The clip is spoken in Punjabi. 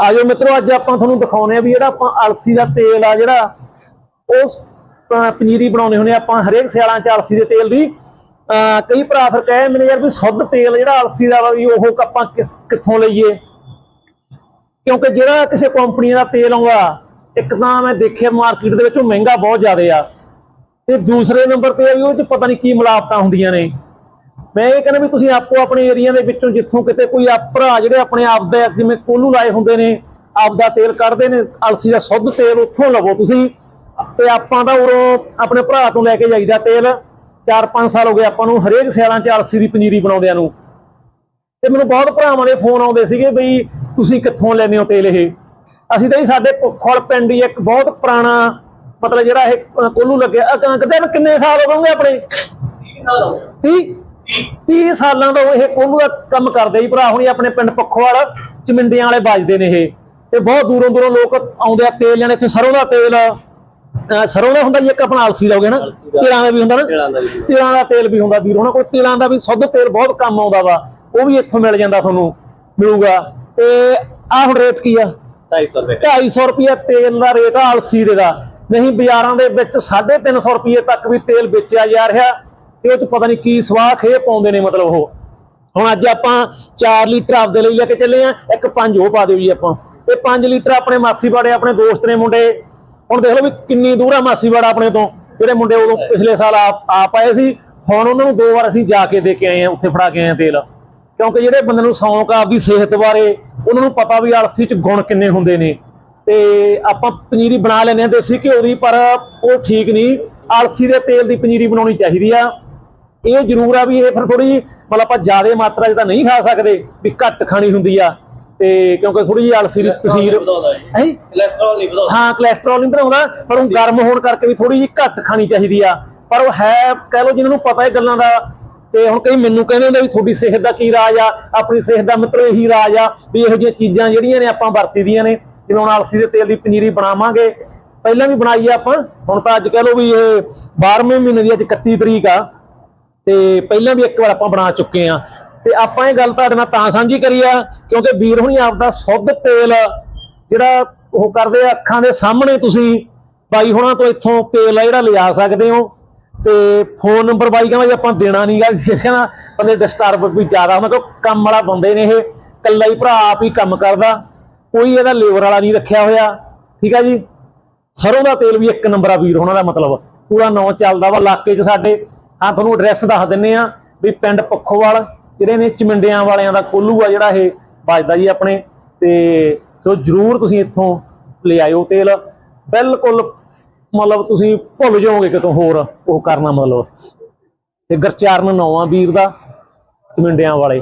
ਆਜੋ ਮਿੱਤਰੋ, ਅੱਜ ਆਪਾਂ ਤੁਹਾਨੂੰ ਦਿਖਾਉਣੇ ਆ ਵੀ ਜਿਹੜਾ ਆਪਾਂ ਅਲਸੀ ਦਾ ਤੇਲ ਆ ਜਿਹੜਾ, ਉਹ ਪਨੀਰੀ ਬਣਾਉਣੇ ਹੁੰਦੇ ਆਪਾਂ ਹਰੇਕ ਸਿਆਲਾਂ ਚ ਅਲਸੀ ਦੇ ਤੇਲ ਦੀ। ਅਹ ਕਈ ਭਰਾ ਫਿਰ ਕਹੇ ਮੈਨੂੰ ਯਾਰ ਵੀ ਸ਼ੁੱਧ ਤੇਲ ਜਿਹੜਾ ਅਲਸੀ ਦਾ ਵੀ ਉਹ ਆਪਾਂ ਕਿ- ਕਿੱਥੋਂ ਲਈਏ? ਕਿਉਂਕਿ ਜਿਹੜਾ ਕਿਸੇ ਕੰਪਨੀ ਦਾ ਤੇਲ ਆਉਂਦਾ, ਇੱਕ ਤਾਂ ਮੈਂ ਦੇਖਿਆ ਮਾਰਕੀਟ ਦੇ ਵਿੱਚ ਉਹ ਮਹਿੰਗਾ ਬਹੁਤ ਜ਼ਿਆਦਾ ਆ। ਤੇ ਦੂਸਰੇ ਨੰਬਰ ਤੇ ਵੀ ਉਹ ਚ ਪਤਾ ਨਹੀਂ ਕੀ ਮਿਲਾਵਟਾਂ ਹੁੰਦੀਆਂ ਨੇ। ਮੈਂ ਇਹ ਕਹਿੰਦਾ ਵੀ ਤੁਸੀਂ ਆਪੋ ਆਪਣੇ ਏਰੀਆ ਦੇ ਵਿੱਚੋਂ ਜਿੱਥੋਂ ਕਿਤੇ ਕੋਈ ਆ ਭਰਾ ਜਿਹੜੇ ਆਪਣੇ ਆਪ ਦਾ ਜਿਵੇਂ ਕੋਲੂ ਲਾਏ ਹੁੰਦੇ ਨੇ ਆਪ ਦਾ ਤੇਲ ਕੱਢਦੇ ਨੇ ਅਲਸੀ ਦਾ ਸ਼ੁੱਧ ਤੇਲ ਉੱਥੋਂ ਲਵੋ ਤੁਸੀਂ। ਤੇ ਆਪਾਂ ਤਾਂ ਉਰੋਂ ਆਪਣੇ ਭਰਾ ਤੋਂ ਲੈ ਕੇ ਜਾਈਦਾ ਤੇਲ। 4-5 ਸਾਲ ਹੋ ਗਏ ਆਪਾਂ ਨੂੰ ਹਰੇਕ ਸਿਆਲਾਂ 'ਚ ਅਲਸੀ ਦੀ ਪਨੀਰੀ ਬਣਾਉਂਦਿਆਂ ਨੂੰ। ਤੇ ਮੈਨੂੰ ਬਹੁਤ ਭਰਾਵਾਂ ਦੇ ਫੋਨ ਆਉਂਦੇ ਸੀਗੇ ਬਈ ਤੁਸੀਂ ਕਿੱਥੋਂ ਲੈਂਦੇ ਹੋ ਤੇਲ ਇਹ? ਅਸੀਂ ਤਾਂ ਜੀ ਸਾਡੇ ਖੁਲ ਪਿੰਡ ਹੀ ਇੱਕ ਬਹੁਤ ਪੁਰਾਣਾ ਮਤਲਬ ਜਿਹੜਾ ਇਹ ਕੋਲੂ ਲੱਗਿਆ ਕਿੰਨੇ ਸਾਲ ਹੋ ਗਏ ਆਪਣੇ? 30 30 ਸਾਲਾਂ ਤੋਂ ਇਹ ਕੋਲੂ ਦਾ ਕੰਮ ਕਰਦੇ ਜੀ ਭਰਾ ਹੁਣੀ ਆਪਣੇ ਪਿੰਡ ਪੱਖੋਵਾਲ ਚਮਿੰਡੀਆਂ ਵਾਲੇ ਵੱਜਦੇ ਨੇ ਇਹ। ਤੇ ਬਹੁਤ ਦੂਰੋਂ ਦੂਰੋਂ ਲੋਕ ਆਉਂਦੇ ਆ ਤੇਲ ਲੈਣ ਇੱਥੇ ਸਰੋਂ ਦਾ ਤੇਲ ਸਰੋਂ ਦਾ ਹੁੰਦਾ ਜੀ ਇੱਕ ਆਪਣਾ ਅਲਸੀ ਦਾ ਹੋ ਗਿਆ ਨਾ ਤੇਲਾਂ ਦਾ ਵੀ ਹੁੰਦਾ ਨਾ। ਤੇਲਾਂ ਦਾ। ਤੇਲਾਂ ਵੀ ਹੁੰਦਾ ਵੀਰ ਉਹਨਾਂ ਕੋਲ ਤੇਲਾਂ ਦਾ ਵੀ ਸ਼ੁੱਧ ਤੇਲ ਬਹੁਤ ਕੰਮ ਆਉਂਦਾ ਵਾ ਉਹ ਵੀ ਇੱਥੋਂ ਮਿਲ ਜਾਂਦਾ ਤੁਹਾਨੂੰ ਮਿਲੂਗਾ। ਤੇ ਆਹ ਹੁਣ ਰੇਟ ਕੀ ਆ? 250 ਰੁਪਏ। 250 ਰੁਪਏ ਤੇਲ ਦਾ ਰੇਟ ਆ ਅਲਸੀ ਦੇ ਦਾ। ਨਹੀਂ ਬਾਜ਼ਾਰਾਂ ਦੇ ਵਿੱਚ 350 ਰੁਪਏ ਤੱਕ ਵੀ ਤੇਲ ਵੇਚਿਆ ਜਾ ਰਿਹਾ। ਤੇ ਉਹ ਚ ਪਤਾ ਨਹੀਂ ਕੀ ਸਵਾਹ ਖੇ ਪਾਉਂਦੇ ਨੇ ਮਤਲਬ ਉਹ। ਹੁਣ ਅੱਜ ਆਪਾਂ 4 ਲੀਟਰ ਆਪਦੇ ਲਈ ਲੈ ਕੇ ਚੱਲੇ ਆ, ਇੱਕ ਪੰਜ ਉਹ ਪਾ ਦਿਓ ਜੀ ਆਪਾਂ। ਤੇ 5 ਲੀਟਰ ਆਪਣੇ ਮਾਸੀ ਬਾੜੇ, ਆਪਣੇ ਦੋਸਤ ਨੇ ਮੁੰਡੇ। ਹੁਣ ਦੇਖ ਲਓ ਵੀ ਕਿੰਨੀ ਦੂਰ ਆ ਮਾਸੀ ਬਾੜਾ ਆਪਣੇ ਤੋਂ। ਜਿਹੜੇ ਮੁੰਡੇ ਉਦੋਂ ਪਿਛਲੇ ਸਾਲ ਆਪ ਆਪ ਆਏ ਸੀ, ਹੁਣ ਉਹਨਾਂ ਨੂੰ ਦੋ ਵਾਰ ਅਸੀਂ ਜਾ ਕੇ ਦੇ ਕੇ ਆਏ ਆ, ਉੱਥੇ ਫੜਾ ਕੇ ਆਏ ਆ ਤੇਲ। ਕਿਉਂਕਿ ਜਿਹੜੇ ਬੰਦੇ ਨੂੰ ਸ਼ੌਂਕ ਆ, ਆਪਦੀ ਸਿਹਤ ਬਾਰੇ, ਉਹਨਾਂ ਨੂੰ ਪਤਾ ਵੀ ਅਲਸੀ ਚ ਗੁਣ ਕਿੰਨੇ ਹੁੰਦੇ ਨੇ। ਤੇ ਆਪਾਂ ਪਨੀਰੀ ਬਣਾ ਲੈਂਦੇ ਆ ਦੇਸੀ ਘਿਓ ਦੀ, ਪਰ ਉਹ ਠੀਕ ਨਹੀਂ। ਅਲਸੀ ਦੇ ਤੇਲ ਦੀ ਪਨੀਰੀ ਬਣਾਉਣੀ ਚਾਹੀਦੀ ਆ। ਇਹ ਜ਼ਰੂਰ ਆ ਵੀ ਇਹ ਫਿਰ ਥੋੜੀ ਮਤਲਬ ਆਪਾਂ ਜ਼ਿਆਦਾ ਮਾਤਰਾ 'ਚ ਤਾਂ ਨਹੀਂ ਖਾ ਸਕਦੇ ਵੀ ਘੱਟ ਖਾਣੀ ਹੁੰਦੀ ਆ। ਤੇ ਕਿਉਂਕਿ ਥੋੜੀ ਜਿਹੀ ਅਲਸੀ ਦੀ ਤਸੀਰ ਵਧਾਉਂਦਾ ਹੈ ਹੈ? ਕੋਲੇਸਟ੍ਰੋਲ ਨਹੀਂ ਵਧਾਉਂਦਾ। ਹਾਂ ਕੋਲੇਸਟ੍ਰੋਲ ਨਹੀਂ ਬਣਾਉਂਦਾ ਪਰ ਉਹ ਗਰਮ ਹੋਣ ਕਰਕੇ ਵੀ ਥੋੜੀ ਜਿਹੀ ਘੱਟ ਖਾਣੀ ਚਾਹੀਦੀ ਆ। ਪਰ ਉਹ ਹੈ ਕਹਿ ਲਓ ਜਿਨ੍ਹਾਂ ਨੂੰ ਪਤਾ ਇਹ ਗੱਲਾਂ ਦਾ ਤੇ ਹੁਣ ਕਈ ਮੈਨੂੰ ਕਹਿੰਦੇ ਹੁੰਦੇ ਵੀ ਤੁਹਾਡੀ ਸਿਹਤ ਦਾ ਕੀ ਰਾਜ ਆ ਆਪਣੀ ਸਿਹਤ ਦਾ ਮਿੱਤਰੋ ਇਹੀ ਰਾਜ ਆ ਵੀ ਇਹੋ ਜਿਹੀਆਂ ਚੀਜ਼ਾਂ ਜਿਹੜੀਆਂ ਨੇ ਆਪਾਂ ਵਰਤੀਦੀਆਂ ਨੇ। ਜਿਵੇਂ ਹੁਣ ਅਲਸੀ ਦੇ ਤੇਲ ਦੀ ਪਨੀਰੀ ਬਣਾਵਾਂਗੇ। ਪਹਿਲਾਂ ਵੀ ਬਣਾਈ ਆ ਆਪਾਂ ਹੁਣ ਤਾਂ ਅੱਜ ਕਹਿ ਲਓ ਵੀ ਇਹ 12ਵੇਂ ਮਹੀਨੇ ਦੀ ਅੱਜ 31 ਤਰੀਕ ਆ। ਤੇ ਪਹਿਲਾਂ ਵੀ ਇੱਕ ਵਾਰ ਆਪਾਂ ਬਣਾ ਚੁੱਕੇ ਆ ਤੇ ਆਪਾਂ ਇਹ ਗੱਲ ਤੁਹਾਡੇ ਨਾਲ ਤਾਂ ਸਾਂਝੀ ਕਰੀ ਆ ਕਿਉਂਕਿ ਵੀਰ ਹੁਣੀ ਆਪਦਾ ਸ਼ੁੱਧ ਤੇਲ ਜਿਹੜਾ ਉਹ ਕਰਦੇ ਆ ਅੱਖਾਂ ਦੇ ਸਾਹਮਣੇ ਤੁਸੀਂ, ਬਾਈ ਹੁਣਾਂ ਤੋਂ ਇੱਥੋਂ ਤੇਲ ਆ ਜਿਹੜਾ ਲਿਜਾ ਸਕਦੇ ਹੋ। ਤੇ ਫੋਨ ਨੰਬਰ ਬਾਈ ਕਹਿੰਦਾ ਜੀ ਆਪਾਂ ਦੇਣਾ ਨਹੀਂਗਾ ਕਹਿੰਦਾ ਬੰਦੇ ਡਿਸਟਰਬ ਵੀ ਜ਼ਿਆਦਾ ਉਹਨਾਂ ਕੋ ਕੰਮ ਵਾਲਾ ਬੰਦੇ ਨੇ ਇਹ ਕੱਲਾ ਹੀ ਭਰਾ ਆਪ ਹੀ ਕੰਮ ਕਰਦਾ। ਕੋਈ ਇਹਦਾ ਲੇਬਰ ਵਾਲਾ ਨਹੀਂ ਰੱਖਿਆ ਹੋਇਆ। ਠੀਕ ਆ ਜੀ? ਸਰੋਂ ਦਾ ਤੇਲ ਵੀ ਇੱਕ ਨੰਬਰ ਆ ਵੀਰ ਉਹਨਾਂ ਦਾ ਮਤਲਬ। ਪੂਰਾ ਨੌ ਚੱਲਦਾ ਵਾ, ਇਲਾਕੇ 'ਚ ਸਾਡੇ। ਹਾਂ ਤੁਹਾਨੂੰ ਐਡਰੈਸ ਦੱਸ ਦਿੰਨੇ ਆ ਵੀ ਪਿੰਡ ਪੱਖੋਵਾਲ, ਜਿਹੜੇ ਨੇ ਚਮਿੰਡਿਆਂ ਵਾਲਿਆਂ ਦਾ ਕੋਲੂ ਆ ਜਿਹੜਾ ਇਹ ਵੱਜਦਾ ਜੀ ਆਪਣੇ। ਤੇ ਸੋ ਜਰੂਰ ਤੁਸੀਂ ਇੱਥੋਂ ਲੈ ਆਇਓ ਤੇਲ। ਬਿਲਕੁਲ ਮਤਲਬ ਤੁਸੀਂ ਭੁੱਲ ਜਾਓਗੇ ਕਿਤੋਂ ਹੋਰ ਉਹ ਕਰਨਾ ਮਤਲਬ। ਤੇ ਗਰਚਾਰਨ ਨੌਵਾਂ ਵੀਰ ਦਾ ਚਮਿੰਡਿਆਂ ਵਾਲੇ।